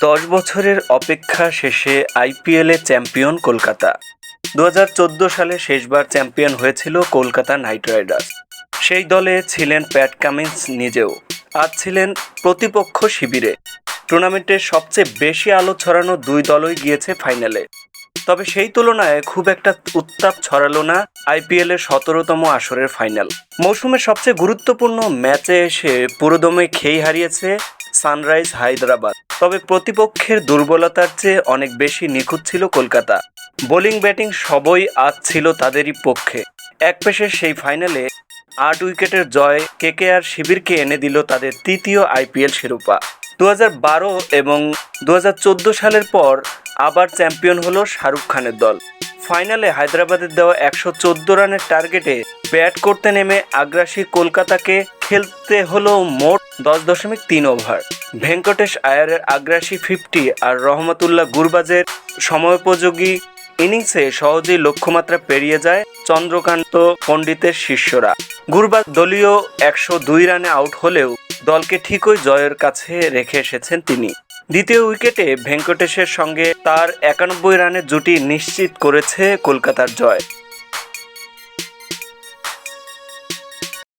দশ বছরের অপেক্ষা শেষে আইপিএলে চ্যাম্পিয়ন কলকাতা। দু হাজার চোদ্দ সালে শেষবার চ্যাম্পিয়ন হয়েছিল কলকাতা নাইট রাইডার্স। সেই দলে ছিলেন প্যাট কামিন্স নিজেও আজ ছিলেন প্রতিপক্ষ শিবিরে। টুর্নামেন্টের সবচেয়ে বেশি আলো ছড়ানো দুই দলই গিয়েছে ফাইনালে। তবে সেই তুলনায় খুব একটা উত্তাপ ছড়ালো না আইপিএলের সতেরোতম আসরের ফাইনাল। মৌসুমের সবচেয়ে গুরুত্বপূর্ণ ম্যাচে এসে পুরোদমে খেই হারিয়েছে সানরাইজ হায়দ্রাবাদ। তবে প্রতিপক্ষের দুর্বলতার চেয়ে অনেক বেশি নিখুঁত ছিল কলকাতা। বোলিং ব্যাটিং সবই আজ ছিল তাদেরই পক্ষে। এক পেশে সেই ফাইনালে আট উইকেটের জয় কেকেআর শিবিরকে এনে দিল তাদের তৃতীয় আইপিএল শিরোপা। দু বারো এবং দু হাজার চোদ্দ সালের পর আবার চ্যাম্পিয়ন হলো শাহরুখ খানের দল। ফাইনালে হায়দ্রাবাদের দেওয়া একশো চোদ্দ রানের টার্গেটে ব্যাট করতে নেমে আগ্রাসী কলকাতাকে খেলতে হলো মোট দশ দশমিক তিন ওভার। ভেঙ্কটেশ আয়ারের আগ্রাসী ফিফটি আর রহমতুল্লাহ গুরবাজের সময়োপযোগী ইনিংসে সহজেই লক্ষ্যমাত্রা পেরিয়ে যায় চন্দ্রকান্ত পণ্ডিতের শিষ্যরা। গুরবাজ দলীয় একশো দুই রানে আউট হলেও দলকে ঠিকই জয়ের কাছে রেখে এসেছেন তিনি। দ্বিতীয় উইকেটে ভেঙ্কটেশের সঙ্গে তার একানব্বই রানের জুটি নিশ্চিত করেছে কলকাতার জয়।